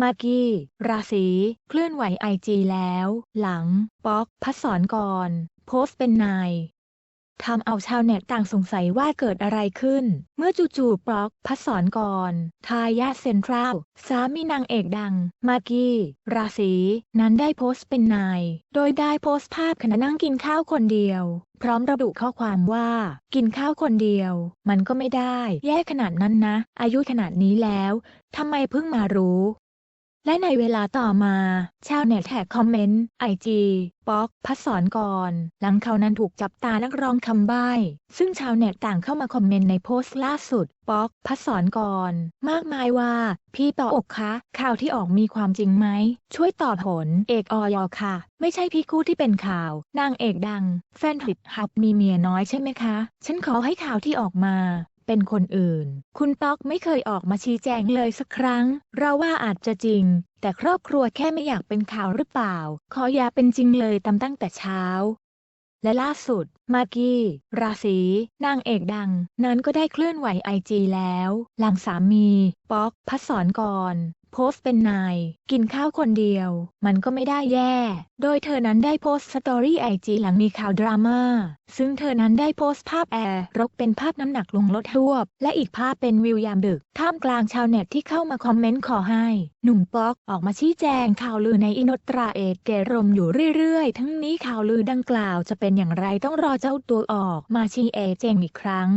มากกี้ ราศีเคลื่อนไหวไอจีแล้ว หลัง ป๊อก พัดสอนก่อนโพสต์เป็นนายทำเอาชาวเน็ตต่างสงสัยว่าเกิดอะไรขึ้น เมื่อจู่ๆป๊อกพัดสอนก่อนทายาทเซนทรัลสามีนางเอกดัง มากกี้ ราศีนั้นได้โพสต์เป็นนาย โดยได้โพสต์ภาพขณะนั่งกินข้าวคนเดียว พร้อมระบุข้อความว่า กินข้าวคนเดียว มันก็ไม่ได้ แย่ขนาดนั้นนะ อายุขนาดนี้แล้วทำไมเพิ่งมารู้ และในเวลาต่อมา ชาวเน็ตแท็กคอมเมนต์ไอจีป๊อกพัดสอนก่อนหลังเขานั้นถูกจับตานักร้องคำใบ้ ซึ่งชาวเน็ตต่างเข้ามาคอมเมนต์ในโพสต์ล่าสุด ป๊อกพัดสอนก่อนมากมายว่า พี่ต่ออกคะ ข่าวที่ออกมีความจริงไหม ช่วยตอบผล เอกออยค่ะ ไม่ใช่พี่คู่ที่เป็นข่าว นางเอกดัง แฟนคลิปฮับมีเมียน้อยใช่ไหมคะ ฉันขอให้ข่าวที่ออกมา เป็นคนอื่น คุณป๊อกไม่เคยออกมาชี้แจงเลยสักครั้ง เราว่าอาจจะจริง แต่ครอบครัวแค่ไม่อยากเป็นข่าวหรือเปล่า ขออย่าเป็นจริงเลยตามตั้งแต่เช้า และล่าสุด มากกี้ ราศีนางเอกดัง นั้นก็ได้เคลื่อนไหวไอจีแล้ว หลังสามี ป๊อกพัสสอนก่อน โพสต์เป็นนาย กินข้าวคนเดียว มันก็ไม่ได้แย่ โดยเธอนั้นได้โพสต์สตอรี่ไอจีหลังมีข่าวดราม่า ซึ่งเธอนั้นได้โพสต์ภาพแอร์รกเป็นภาพน้ำหนักลงลดทวบ และอีกภาพเป็นวิวยามดึก ท่ามกลางชาวเน็ตที่เข้ามาคอมเมนต์ขอให้ หนุ่มป๊อกออกมาชี้แจงข่าวลือในอินตราเอกเกรมอยู่เรื่อยๆ ทั้งนี้ข่าวลือดังกล่าวจะเป็นอย่างไรต้องรอเจ้าตัวออกมาชี้แจงอีกครั้ง